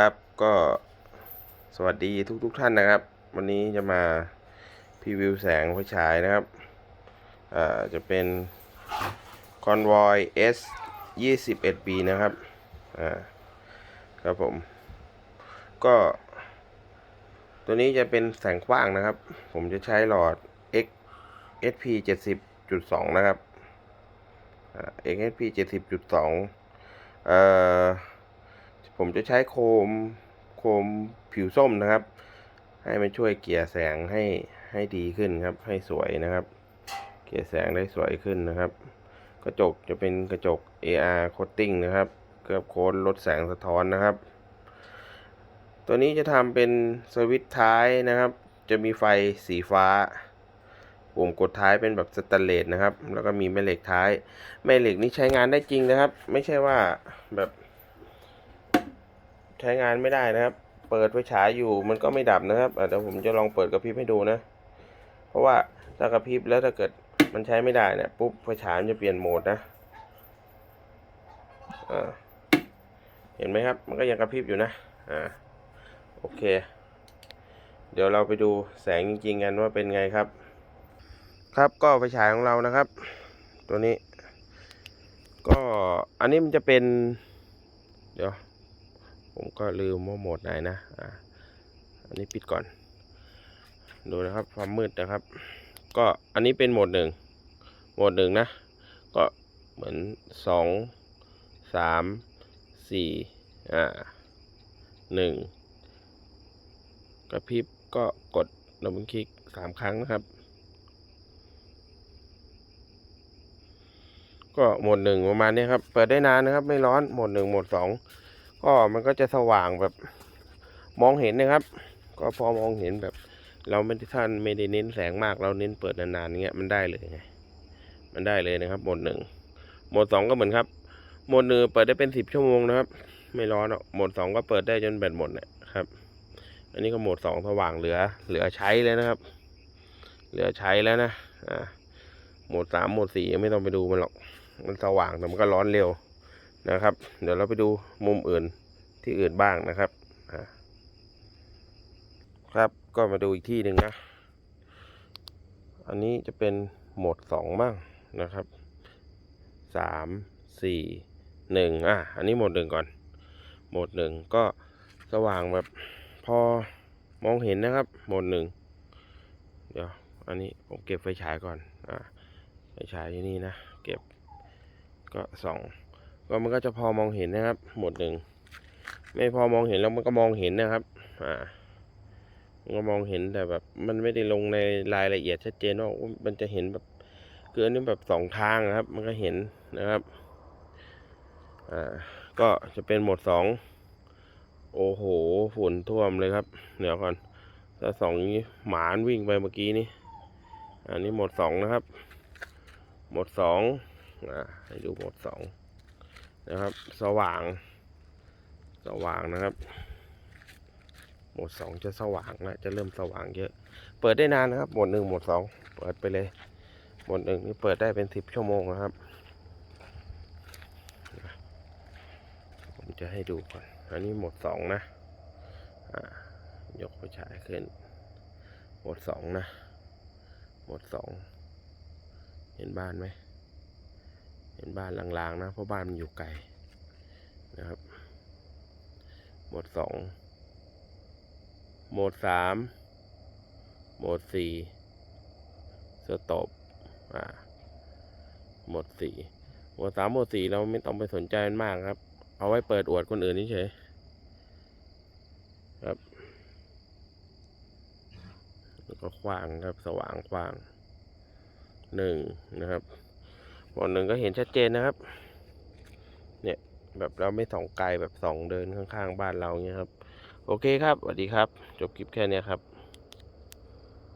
ครับก็สวัสดีทุกทกๆท่านนะครับ วันนี้จะมาพรีวิวแสงไฟฉายนะครับอ่าจะเป็น Convoy S 21 B นะครับอ่าครับผม ก็ ตัวนี้จะเป็นแสงกว้างนะครับ ผมจะใช้หลอด X SP 70.2 นะครับอ่า XSP 70.2 เอ่อ ผมจะใช้โคมโคมผิวส้มนะครับ ให้มันช่วยเกี่ยแสงให้ให้ดีขึ้นครับ ให้สวยนะครับ เกี่ยแสงได้สวยขึ้นนะครับ กระจกจะเป็นกระจก AR coating นะครับเคลือบโค้ดลดแสงสะท้อนนะครับ ตัวนี้จะทำเป็นสวิตช์ท้ายนะครับ จะมีไฟสีฟ้าปุ่มกดท้ายเป็นแบบสแตนเลสนะครับ แล้วก็มีแม่เหล็กท้าย แม่เหล็กนี้ใช้งานได้จริงนะครับ ไม่ใช่ว่าแบบ ใช้งานไม่ได้นะครับ เปิดไฟฉายอยู่มันก็ไม่ดับนะครับเดี๋ยวผมจะลองเปิดกระพริบให้ดูนะ เพราะว่าถ้ากระพริบแล้วถ้าเกิดมันใช้ไม่ได้เนี่ยปุ๊บไฟฉายมันจะเปลี่ยนโหมดนะอ่าเห็นไหมครับ มันก็ยังกระพริบอยู่นะอ่าโอเค เดี๋ยวเราไปดูแสงจริงๆกันว่าเป็นไงครับ ครับก็ไฟฉายของเรานะครับ ตัวนี้ ก็อันนี้มันจะเป็น เดี๋ยว ผมก็ลืมว่าโหมดไหนนะอ่าอันนี้ปิดก่อน ดูนะครับความมืดนะครับ ก็อันนี้เป็นโหมดหนึ่งโหมดหนึ่งนะ ก็เหมือนสองสามสี่อ่าหนึ่งกระพริบก็กดดับเบิลคลิกสามครั้งนะครับ ก็โหมดหนึ่งประมาณนี้ครับ เปิดได้นานนะครับ ไม่ร้อนโหมดหนึ่งโหมดสอง ก็มันก็จะสว่างแบบมองเห็นนะครับ ก็พอมองเห็นแบบ เราไม่ได้ท่านไม่ได้เน้นแสงมาก เราเน้นเปิดนานๆเงี้ยมันได้เลยไงมันได้เลยนะครับโหมดหนึ่งโหมดสองก็เหมือนครับโหมดหนึ่งเปิดได้เป็นสิบชั่วโมงนะครับ ไม่ร้อนหรอกโหมดสองก็เปิดได้จนแบตหมดเนี่ยครับอันนี้ก็โหมดสองสว่างเหลือ เหลือใช้เลยนะครับ เหลือใช้แล้วนะอ่าโหมดสามโหมดสี่ยังไม่ต้องไปดูมันหรอก มันสว่างแต่มันก็ร้อนเร็ว นะครับ เดี๋ยวเราไปดูมุมอื่นที่อื่นบ้างนะครับครับก็มาดูอีกที่หนึ่งนะ อันนี้จะเป็นโหมดสองบ้างนะครับสามสี่หนึ่งอะอันนี้โหมดหนึ่งก่อน โหมดหนึ่งก็สว่างแบบพอมองเห็นนะครับ โหมดหนึ่งเดี๋ยวอันนี้ผมเก็บไฟฉายก่อนอ่าไฟฉายที่นี่นะ เก็บก็สอง ก็มันก็จะพอมองเห็นนะครับ หมดหนึ่งไม่พอมองเห็นแล้วมันก็มองเห็นนะครับ อ่ามันก็มองเห็นแต่แบบ มันไม่ได้ลงในรายละเอียดชัดเจนว่ามันจะเห็นแบบคืออันนี้แบบสองทางนะครับ มันก็เห็นนะครับ อ่า ก็จะเป็นหมดสองโอ้โหฝุ่นท่วมเลยครับ เดี๋ยวก่อนถ้าสองนี้หมานวิ่งไปเมื่อกี้นี้อันนี้หมดสองนะครับ หมดสองอ่าให้ดูหมดสอง นะครับ สว่าง สว่างนะครับ โหมดสองจะสว่างนะจะเริ่มสว่างเยอะ เปิดได้นานนะครับ โหมดหนึ่งโหมดสองเปิดไปเลยโหมดหนึ่งนี่เปิดได้เป็นสิบชั่วโมงนะครับ ผมจะให้ดูก่อน อันนี้โหมดสองนะยกไปฉายขึ้น โหมดสองนะ โหมดสอง เห็นบ้านไหม เห็นบ้านลางๆนะเพราะบ้านมันอยู่ไกลนะครับ โหมดสองโหมดสามโหมดสี่สต็อปอ่าโหมดสี่โหมดสามโหมดสี่เราไม่ต้องไปสนใจมันมากครับ เอาไว้เปิดอวดคนอื่นนี่เฉยครับแล้วก็ขว้างครับสว่างขว้างหนึ่งนะครับ บ่อหนึ่งก็เห็นชัดเจนนะครับ เนี่ยแบบเราไม่ส่องไกลแบบส่องเดินข้างๆ บ้านเราเนี่ยครับ โอเคครับสวัสดีครับ จบคลิปแค่นี้ครับ